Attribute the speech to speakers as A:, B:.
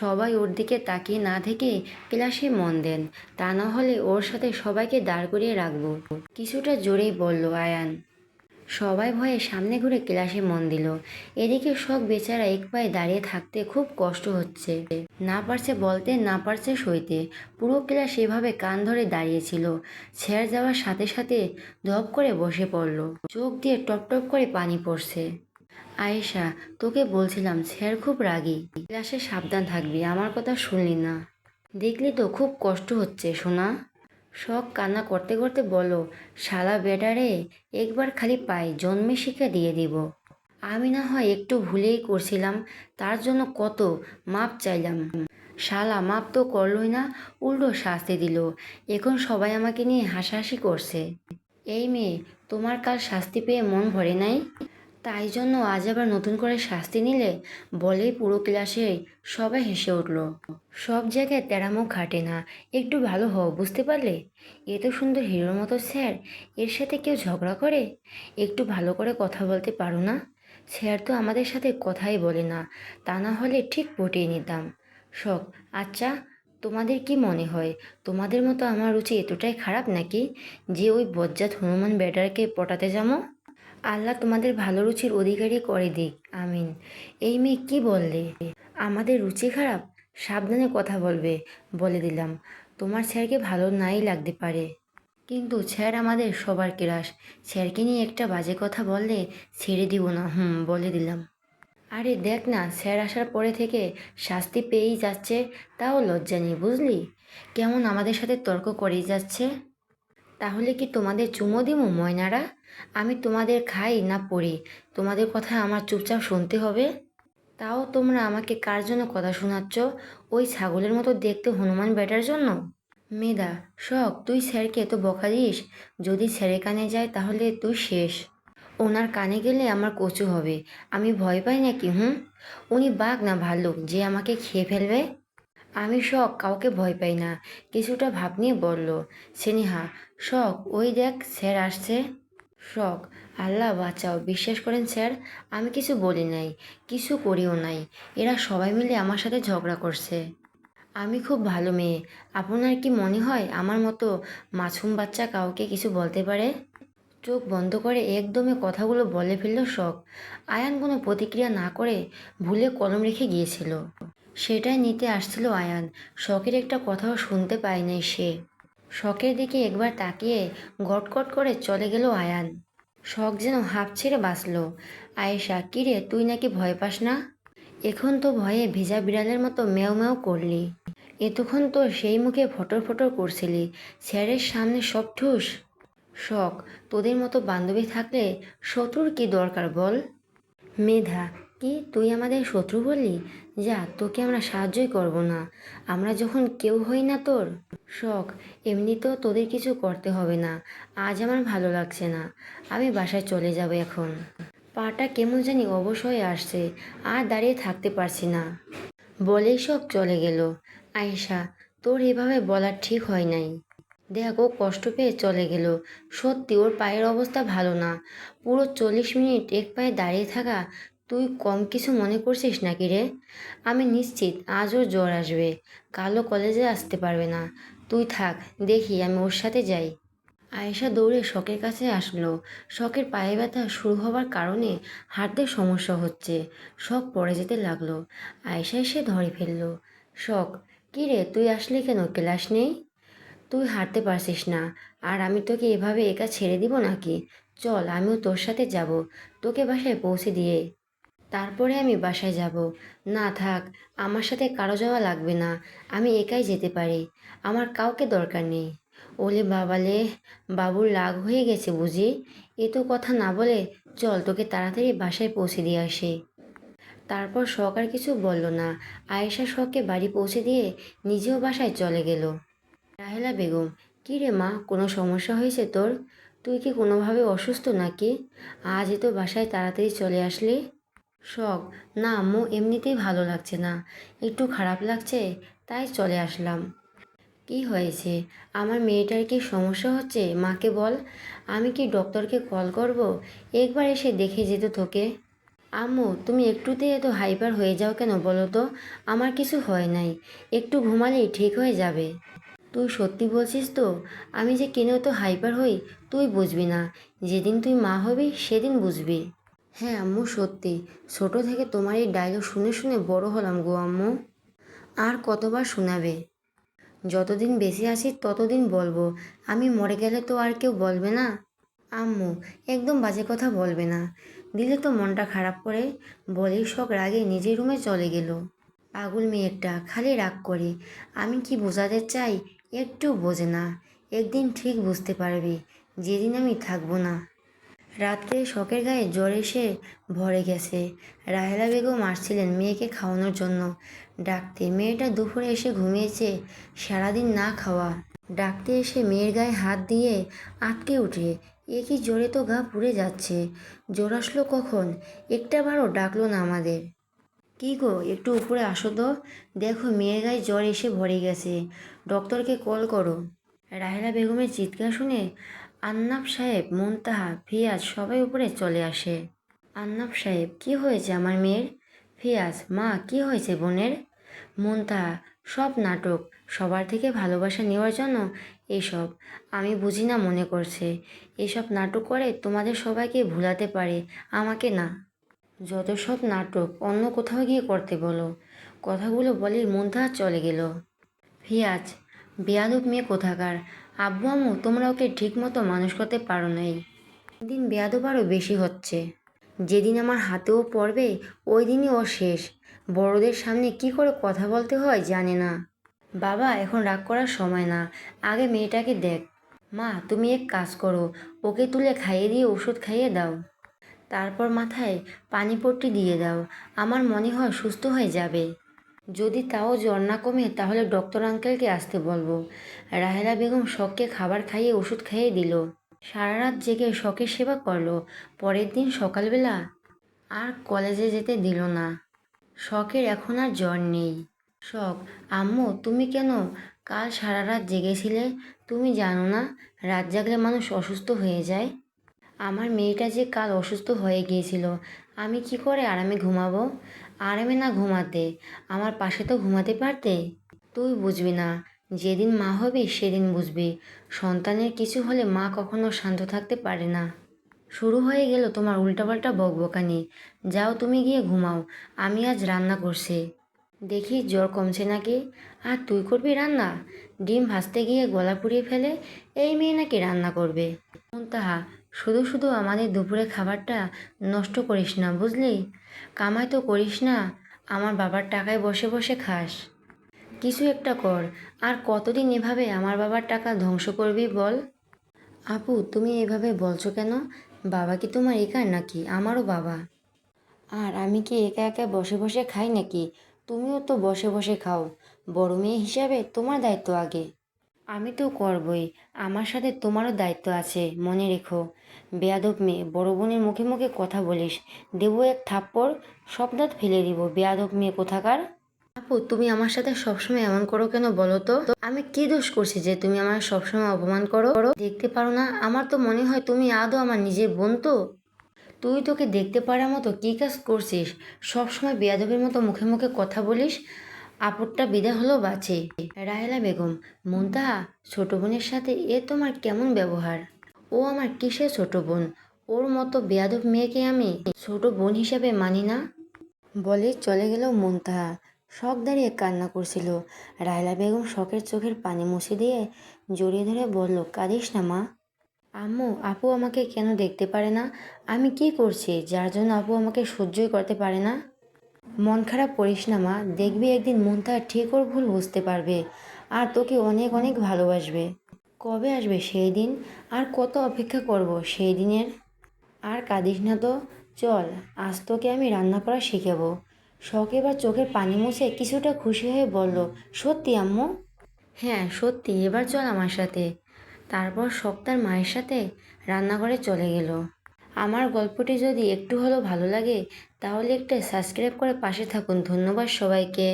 A: সবাই ওর দিকে তাকিয়ে না থেকে ক্লাসে মন দেন। তা না হলে ওর সাথে সবাইকে দাঁড় করিয়ে রাখব। কিছুটা জোরেই বলল, আয়ান। সবাই ভয়ে সামনে ঘুরে ক্লাসে মন দিল। এদিকে সব বেচারা এক পায়ে দাঁড়িয়ে থাকতে খুব কষ্ট হচ্ছে। না পারছে বলতে, না পারছে সইতে। পুরো ক্লাস এভাবে কান ধরে দাঁড়িয়েছিল ছেড় যাওয়ার সাথে সাথে ধপ করে বসে পড়ল। চোখ দিয়ে টপ টপ করে পানি পড়ছে। আয়েশা, তোকে বলছিলাম, স্যার খুব রাগী। ক্লাসে সাবধান থাকবি, আমার কথা শুনলি না। দেখলি তো, খুব কষ্ট হচ্ছে, সোনা। শখ কান্না করতে করতে বলো, শালা বেডারে একবার খালি পাই জন্মে শিক্ষা দিয়ে দিব। আমি না হয় একটু ভুলেই করছিলাম, তার জন্য কত মাপ চাইলাম। শালা, মাপ তো করলই না, উল্টো শাস্তি দিল। এখন সবাই আমাকে নিয়ে হাসাহাসি করছে। এই মেয়ে, তোমার কাল শাস্তি পেয়ে মন ভরে নাই? তাই জন্য আজ আবার নতুন করে শাস্তি নিলে বলেই পুরো ক্লাসে সবাই হেসে উঠল। সব জায়গায় তেরামো খাটে না, একটু ভালো হও, বুঝতে পারলে? এত সুন্দর হিরোর মতো স্যার, এর সাথে কেউ ঝগড়া করে? একটু ভালো করে কথা বলতে পারো না? স্যার তো আমাদের সাথে কথাই বলে না, তা না হলে ঠিক পটিয়ে নিতাম। শখ আচ্ছা তোমাদের কি মনে হয়, তোমাদের মতো আমার রুচি এতটাই খারাপ নাকি যে ওই বজ্জাত হনুমান ব্যাটারকে পটাতে যাব? আল্লাহ তোমাদের ভালো রুচির অধিকারী করে দিক, আমিন। এই মেয়ে কি বললে? আমাদের রুচি খারাপ? সাবধানে কথা বলবে, বলে দিলাম। তোমার স্যারকে ভালো নাই লাগতে পারে। কিন্তু স্যার আমাদের সবার ক্রাশ। স্যারকে নিয়ে একটা বাজে কথা বললে ছেড়ে দিব না, হুম, বলে দিলাম। আরে দেখ না, স্যার আসার পরে থেকে শাস্তি পেয়েই যাচ্ছে, তাও লজ্জা নেই, বুঝলি? কেমন আমাদের সাথে তর্ক করেই যাচ্ছে। তাহলে কি তোমাদের চুমো দিমু, ময়নারা? আমি তোমাদের খাই না পড়ি। তোমাদের কথা আমার চুপচাপ শুনতে হবে। তাও তোমরা আমাকে কার জন্য কথা শোনাচ্ছ? ওই ছাগলের মতো দেখতে হনুমান বেটার জন্য? মেদা শখ, তুই স্যারকে এত বকা দিস? যদি স্যারের কানে যায় তাহলে তুই শেষ। ওনার কানে গেলে আমার কচু হবে। আমি ভয় পাই নাকি, হুম? উনি বাঘ না ভাল্লুক যে আমাকে খেয়ে ফেলবে? আমি শখ কাউকে ভয় পাই না। কিছুটা ভাব নিয়ে বলল, স্নেহা, শখ, ওই দেখ স্যার আসছে। শখ? আল্লাহ বাঁচাও, বিশ্বাস করেন স্যার, আমি কিছু বলি নাই, কিছু করিও নাই, এরা সবাই মিলে আমার সাথে ঝগড়া করছে। আমি খুব ভালো মেয়ে, আপনার কি মনে হয় আমার মতো মাছুম বাচ্চা কাউকে কিছু বলতে পারে? চোখ বন্ধ করে একদমে কথাগুলো বলে ফেলল শখ। আয়ান কোনো প্রতিক্রিয়া না করে ভুলে কলম রেখে গিয়েছিল। সেটাই নিতে আসছিল আয়ান। শখের একটা কথাও শুনতে পায় নাই সে। শখের দিকে একবার তাকিয়ে গটগট করে চলে গেল আয়ান। শখ যেন হাঁপ ছেড়ে বাঁচল। আয়েশা কিরে তুই নাকি ভয় পাস না? এখন তো ভয়ে ভেজা বিড়ালের মতো মেও মেও করলি। এতক্ষণ তো সেই মুখে ফটর ফটর করছিলি। স্যারের সামনে সব ঠুস। শখ, তোদের মতো বান্ধবী থাকলে শত্রুর কি দরকার বল? মেধা কি তুই আমাদের শত্রু বললি? যা, তোকে আমরা সাহায্যই করব না। আমরা যখন কেউ হই না তোর, শখ, এমনিতেও তোদের কিছু করতে হবে না। আজ আমার ভালো লাগছে না। আমি বাসায় চলে যাব এখন। পাটা কেমন জানি অবশ্যই আসছে, আর দাঁড়িয়ে থাকতে পারছি না। বলেই সব চলে গেল। আয়েশা, তোর এভাবে বলা ঠিক হয় নাই। দেখ, ও কষ্ট পেয়ে চলে গেল। সত্যি, ওর পায়ের অবস্থা ভালো না। পুরো চল্লিশ মিনিট এক পায়ে দাঁড়িয়ে থাকা তুই কম কিছু মনে করছিস নাকি রে? আমি নিশ্চিত আজ ওর জ্বর আসবে। কালও কলেজে আসতে পারবে না। তুই থাক, দেখি আমি ওর সাথে যাই। আয়েশা দৌড়ে শখের কাছে আসলো। শখের পায়ে ব্যথা শুরু হওয়ার কারণে হাঁটতে সমস্যা হচ্ছে। শখ পড়ে যেতে লাগল। আয়েশা এসে ধরে ফেলল, শখ, কী রে, তুই আসলে কেন? ক্লাস নেই? তুই হাঁটতে পারছিস না। আর আমি তোকে এভাবে একা ছেড়ে দিব নাকি? চল, আমিও তোর সাথে যাব। তোকে বাসায় পৌঁছে দিয়ে তারপরে আমি বাসায় যাব। না থাক, আমার সাথে কারও যাওয়া লাগবে না, আমি একাই যেতে পারি, আমার কাউকে দরকার নেই। ওলে বাবালে বাবুর লাগ হয়ে গেছে বুঝি? এ তো কথা না বলে চল তোকে তাড়াতাড়ি বাসায় পৌঁছে দিয়ে আসে। তারপর শখ আর কিছু বলল না, আয়েশা শখকে বাড়ি পৌঁছে দিয়ে নিজেও বাসায় চলে গেল। রাহেলা বেগম, কী রে মা, কোনো সমস্যা হয়েছে তোর? তুই কি কোনোভাবে অসুস্থ নাকি? আজ এ তো বাসায় তাড়াতাড়ি চলে আসলি? শখ। না আম্মু এমনিতেই ভালো লাগছে না। একটু খারাপ লাগছে, তাই চলে আসলাম। কি হয়েছে? আমার মেয়েটার কি সমস্যা হচ্ছে? মাকে বল। আমি কি ডক্টরকে কল করব? একবার এসে দেখে যেত তোকে। আম্মু, তুমি একটুতে এত হাইপার হয়ে যাও কেন বলো তো? আমার কিছু হয় নাই। একটু ঘুমালেই ঠিক হয়ে যাবে। তুই সত্যি বলছিস তো? আমি যে কেন তো হাইপার হই, তুই বুঝবি না। যেদিন তুই মা হবি, সেদিন বুঝবি। হ্যাঁ আম্মু, সত্যি। ছোট থেকে তোমার এই ডায়লগ শুনে শুনে বড় হলাম গো আম্মু। আর কতবার শোনাবে? যতদিন বেঁচে আছি ততদিন বলব। আমি মরে গেলে তো আর কেউ বলবে না? আম্মু, একদম বাজে কথা বলবে না। দিলে তো মনটা খারাপ করে। বলেই শখ রাগে নিজের রুমে চলে গেল। পাগল মেয়েটা, খালি রাগ করে। আমি কি বোঝাতে চাই? একটু বোঝে না। একদিন ঠিক বুঝতে পারবি। যেদিন আমি থাকব না। রাত্রে শখের গায়ে জ্বর এসে ভরে গেছে। রাহেলা বেগম আসছিলেন মেয়েকে খাওয়ানোর জন্য। ডাকতে মেয়েটা দুপুরে এসে ঘুমিয়েছে, সারাদিন না খাওয়া। ডাকতে এসে মেয়ের গায়ে হাত দিয়ে আটকে উঠে, এ কি জোরে তো গা পুড়ে যাচ্ছে, জ্বর আসলো কখন? একটাবারও ডাকলো না আমাদের। কি গো, একটু উপরে আসো তো, দেখো মেয়ের গায়ে জ্বর এসে ভরে গেছে, ডক্টরকে কল করো। রাহেলা বেগমের চিৎকার শুনে আন্নাব সাহেব, মুনতাহা, ফিয়াজ সবাই উপরে চলে আসে। আন্নাব সাহেব, কি হয়েছে আমার মেয়ের? ফিয়াজ, মা, কি হয়েছে বোনের? মুনতাহা, সব নাটক, সবার থেকে ভালোবাসা নেওয়ার জন্য এসব আমি বুঝি না মনে করছে। এসব নাটক করে তোমাদের সবাইকে ভুলাতে পারে, আমাকে না। যত সব নাটক অন্য কোথাও গিয়ে করতে বলো। কথাগুলো বলেই মুনতাহা চলে গেল। ফিয়াজ, বেয়াদব মেয়ে কোথাকার? আব্বু আম্মু, তোমরা ওকে ঠিকমতো মানুষ করতে পারো নাই। দিন বেয়াদব আরও বেশি হচ্ছে। যেদিন আমার হাতেও পড়বে, ওই দিনই ও শেষ। বড়দের সামনে কি করে কথা বলতে হয় জানে না। বাবা, এখন রাগ করার সময় না। আগে মেয়েটাকে দেখ। মা, তুমি এক কাজ করো, ওকে তুলে খাইয়ে দিয়ে ওষুধ খাইয়ে দাও। তারপর মাথায় পানি পট্টি দিয়ে দাও। আমার মনে হয় সুস্থ হয়ে যাবে। যদি তাও জ্বর না কমে, তাহলে ডক্টর আঙ্কেলকে আসতে বলব। রাহেলা বেগম শখকে খাবার খাইয়ে ওষুধ খাইয়ে দিল। সারা রাত জেগে শখের সেবা করল। পরের দিন সকালবেলা আর কলেজে যেতে দিল না। শখের এখন আর জ্বর নেই। শখ, আম্মু, তুমি কেন কাল সারা রাত জেগেছিলে? তুমি জানো না, রাত জাগলে মানুষ অসুস্থ হয়ে যায়। আমার মেয়েটা যে কাল অসুস্থ হয়ে গিয়েছিল, আমি কি করে আরামে ঘুমাবো? আরামে না ঘুমাতে? আমার পাশে তো ঘুমাতে পারতে? তুই বুঝবি না, যেদিন মা হবি সেদিন বুঝবি। সন্তানের কিছু হলে মা কখনো শান্ত থাকতে পারে না। শুরু হয়ে গেল তোমার উল্টাপাল্টা বকবকানি। যাও তুমি গিয়ে ঘুমাও, আমি আজ রান্না করছি। দেখি জ্বর কমছে নাকি? আর তুই করবি রান্না? ডিম ভাজতে গিয়ে গলা পুড়িয়ে ফেলে, এই মেয়ে নাকি রান্না করবে? তাহা শুধু শুধু আমাদের দুপুরে খাবারটা নষ্ট করিস না, বুঝলি? কামাই তো করিস না, আমার বাবার টাকায় বসে বসে খাস। কিছু একটা কর, আর কতদিন এভাবে আমার বাবার টাকা ধ্বংস করবি বল? আপু, তুমি এভাবে বলছো কেন? বাবা কি তোমার একার নাকি? আমারও বাবা। আর আমি কি একা একা বসে বসে খাই নাকি? তুমিও তো বসে বসে খাও। বড় মেয়ে হিসাবে তোমার দায়িত্ব আগে। আমি তো করবই। আমার সাথে তোমারও দায়িত্ব আছে, মনে রেখো। বেয়াদব মেয়ে, বড় বোনের মুখে মুখে কথা বলিস। দেবো এক থাপ্পড় সব দাঁত ফেলে দিব। বেয়াদব মেয়ে কোথাকার? আপু, তুমি আমার সাথে সবসময় এমন করো কেন বলো তো? আমি কি দোষ করছি যে তুমি আমার সবসময় অপমান করো? দেখতে পারো না, আমার তো মনে হয় তুমি আদৌ আমার নিজের বোন তো। তুই তোকে দেখতে পারার মতো কী কাজ করছিস? সবসময় বেয়াদবের মতো মুখে মুখে কথা বলিস। আপুরটা বিদা হলো বাঁচে রাহেলা বেগম, মুনতাহা, ছোট বোনের সাথে এ তোমার কেমন ব্যবহার? ও আমার কিসের ছোট বোন? ওর মতো বেয়াদব মেয়েকে আমি ছোট বোন হিসাবে মানি না? বলে চলে গেল মুনতাহা। শখ দাঁড়িয়ে কান্না করছিল। রায়লা বেগম শখের চোখের পানি মুছে দিয়ে জড়িয়ে ধরে বলল, কাঁদিস না মা। আম্মু, আপু আমাকে কেন দেখতে পারে না? আমি কি করছি? যার জন্য আপু আমাকে সহ্যই করতে পারে না? মন খারাপ করিস না, মা। দেখবি একদিন মন তার ঠিক ওর ভুল বুঝতে পারবে আর তোকে অনেক অনেক ভালোবাসবে। কবে আসবে সেই দিন? আর কত অপেক্ষা করব সেই দিনের? আর কাঁদিস না তো। চল, আজ তোকে আমি রান্না করা শিখাবো। শখ এবার চোখের পানি মুছে কিছুটা খুশি হয়ে বলল, সত্যি, আম্মু? হ্যাঁ সত্যি। এবার চল আমার সাথে। তারপর শখ তার মায়ের সাথে রান্নাঘরে চলে গেল। আমার গল্পটি যদি একটু হলেও ভালো লাগে তাহলে একটা সাবস্ক্রাইব করে পাশে থাকুন। ধন্যবাদ সবাইকে।